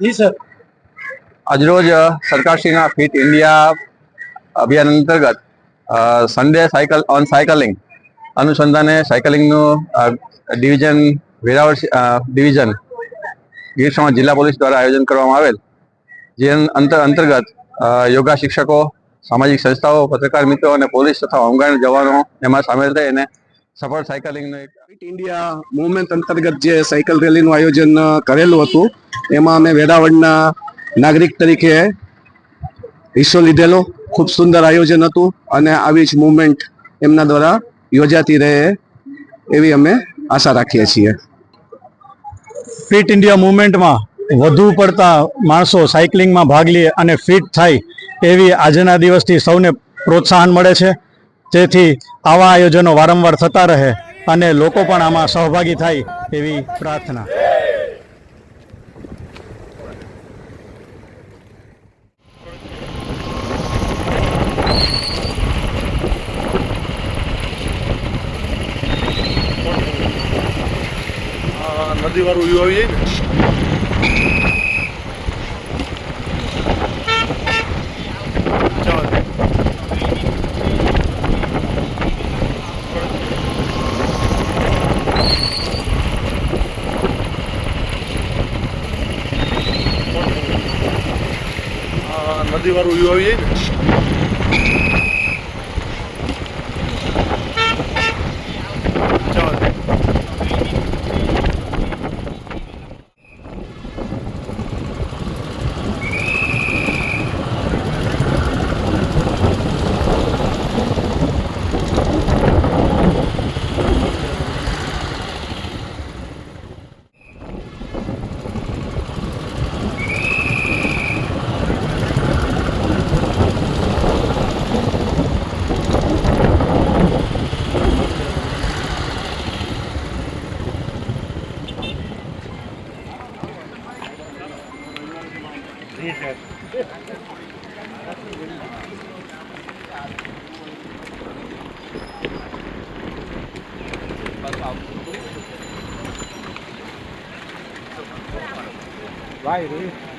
જી sir. આજરોજ સરકારશ્રીના fit India અભિયાન અંતર્ગત સન્ડે સાયકલ ઓન સાયકલિંગ અનુસંધાને સાયકલિંગનું ડિવિઝન વેરાવળ ડિવિઝન ગીર જિલ્લા પોલીસ દ્વારા આયોજન કરવામાં આવેલ. જે અંતર અંતર્ગત યોગા શિક્ષકો સામાજિક સંસ્થાઓ પત્રકાર મિત્રો અને પોલીસ તથા હોમગાર્ડ જવાનો એમાં સામેલ થઈ અને સફળ સાયકલિંગનું એક ફિટ ઇન્ડિયા મુવમેન્ટ અંતર્ગત જે સાયકલ રેલીનું આયોજન કરેલું હતું એમાં અમે વેરાવળના નાગરિક તરીકે હિસ્સો લીધેલો. ખૂબ સુંદર આયોજન હતું અને આવી જ મુવમેન્ટ એમના દ્વારા યોજાતી રહે એવી અમે આશા રાખીએ છીએ. ફિટ ઇન્ડિયા મુવમેન્ટમાં વધુ પડતા માણસો સાયકલિંગમાં ભાગ લે અને ફિટ થાય એવી આજના દિવસથી સૌને પ્રોત્સાહન મળે છે. જેથી આવા આયોજનો વારંવાર થતા રહે અને લોકો પણ આમાં સહભાગી થાય એવી પ્રાર્થના. નદી વાળું વ્યૂ આવી જાય ને. નદી વાળું વ્યૂ આવી જાય ને. Right, sir